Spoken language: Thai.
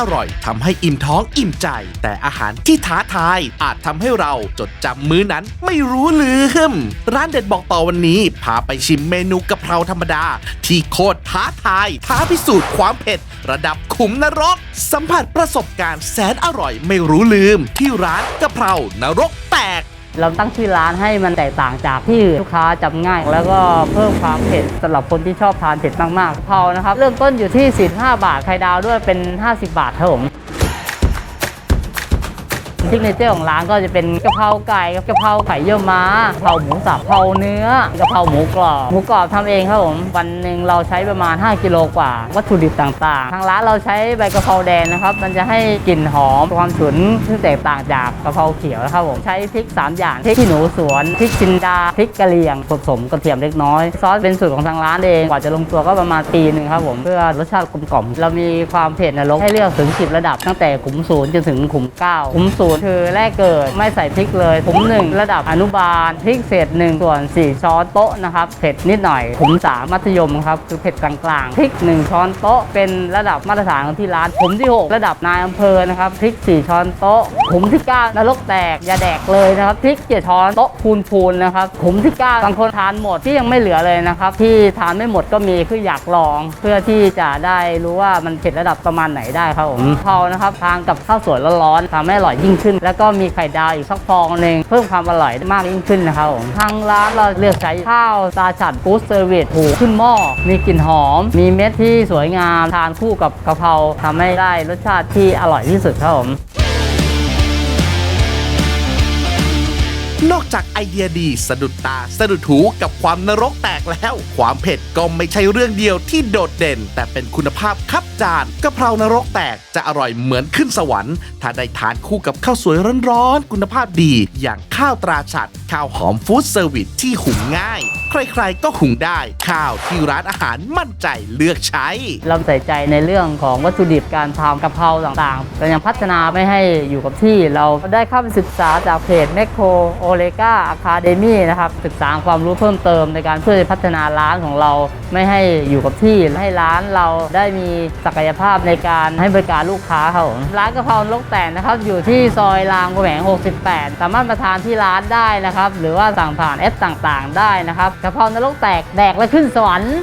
อร่อยทำให้อิ่มท้องอิ่มใจ แต่อาหารที่ท้าทาย อาจทำให้เราจดจำมื้อนั้นไม่รู้ลืม ร้านเด็ดบอกต่อวันนี้ พาไปชิมเมนูกะเพราธรรมดา ที่โคตรท้าทาย ท้าพิสูจน์ความเผ็ด ระดับขุมนรก สัมผัสประสบการณ์แสนอร่อยไม่รู้ลืม ที่ร้านกะเพรานรกแตก เราตั้งชื่อร้านให้มันแตกต่างจากที่อื่นลูกค้าจำง่าย แล้วก็เพิ่มความเผ็ดสำหรับคนที่ชอบทานเผ็ดมากๆเพรานะครับ เริ่มต้นอยู่ที่45บาทไข่ดาวด้วยเป็น 50 บาทครับผม ซิกเนเจอร์ของร้านก็จะเป็นกะเพราไก่กะเพราไข่เยี่ยวม้ากะเพราหมูสับกะเพราเนื้อกะเพราหมูกรอบหมูกรอบทำเองครับผมวันหนึ่งเราใช้ประมาณ 5 กิโลกว่า วัตถุดิบต่างๆ ทางร้านเราใช้ใบกะเพราแดงนะครับ มันจะให้กลิ่นหอมความฉุนซึ่แตกต่างจากกะเพราเขียวนะครับผมใช้พริก 3 อย่างพริกขี้หนูสวนพริกจินดาพริกกะเหรี่ยงผสมกระเทียมเล็กน้อย ซอสเป็นสูตรของทางร้านเองกว่าจะลงตัวก็ประมาณปีหนึ่งครับผมเพื่อรสชาติกลมกล่อมเรามีความเผ็ดนรกให้เลือกถึง 10 ระดับตั้งแต่ขุมศูนย์จนถึงขุมเก้าขุมศูนย์คือแรกเกิดไม่ใส่พริกเลยขุมหนึ่งระดับอนุบาลพริกเศษหนึ่งส่วน 4 ช้อนโต๊ะนะครับเผ็ดนิดหน่อยขุมสามมัธยมครับคือเผ็ดกลางๆพริก 1 ช้อนโต๊ะเป็นระดับมาตรฐานของที่ร้านขุมที่ 6 ระดับนายอำเภอนะครับพริก 4 ช้อนโต๊ะขุมที่ 9 นรกแตกอย่าแดกเลยนะครับพริกเจ็ดช้อนโต๊ะพูนๆนะครับขุมที่ 9 บางคนทานหมดที่ยังไม่เหลือเลยนะครับที่ทานไม่หมดก็มีคืออยากลอง เพื่อที่จะได้รู้ว่ามันเผ็ดระดับประมาณไหนได้ครับผมเพรานะครับทานกับข้าวสวยร้อนๆทำให้อร่อยยิ่งขึ้น แล้วก็มีไข่ดาวอีกสักฟองหนึ่งเพิ่มความอร่อยมากยิ่งขึ้นนะครับผมทางร้านเราเลือกใช้ข้าวตาฉัดฟู้ดเซอร์วิสถูขึ้นหม้อมีกลิ่นหอม มีเม็ดที่สวยงามทานคู่กับกะเพราทำให้ได้รสชาติที่อร่อยที่สุดครับผม นอกจากไอเดียดีสะดุดตาสะดุดหูกับความนรกแตกแล้ว ความเผ็ดก็ไม่ใช่เรื่องเดียวที่โดดเด่น แต่เป็นคุณภาพครับจานกะเพรานรกแตกจะอร่อยเหมือนขึ้นสวรรค์ ถ้าได้ทานคู่กับข้าวสวยร้อนๆคุณภาพดี อย่างข้าวตราฉัด ข้าวหอมฟู้ดเซอร์วิสที่หุงง่าย ใครๆก็หุงได้ ข้าวที่ร้านอาหารมั่นใจเลือกใช้ เราใส่ใจในเรื่องของวัตถุดิบการทำกะเพราต่างๆเรายังพัฒนาไม่ให้อยู่กับที่ เราได้เข้าไปศึกษาจากเพจแมคโครโอเลกาอะคาเดมี่นะครับศึกษาความรู้เพิ่มเติมในการเพื่อพัฒนาร้านของเราไม่ให้อยู่กับที่ให้ร้านเราได้มีศักยภาพในการให้บริการลูกค้าครับร้านกะเพราลกแตนนะครับอยู่ที่ซอยรามคำแหง68 สามารถมาทานที่ร้านได้นะครับหรือว่าสั่งผ่านแอปต่างๆ ได้นะครับกะเพรานรกแตกแดกและขึ้นสวรรค์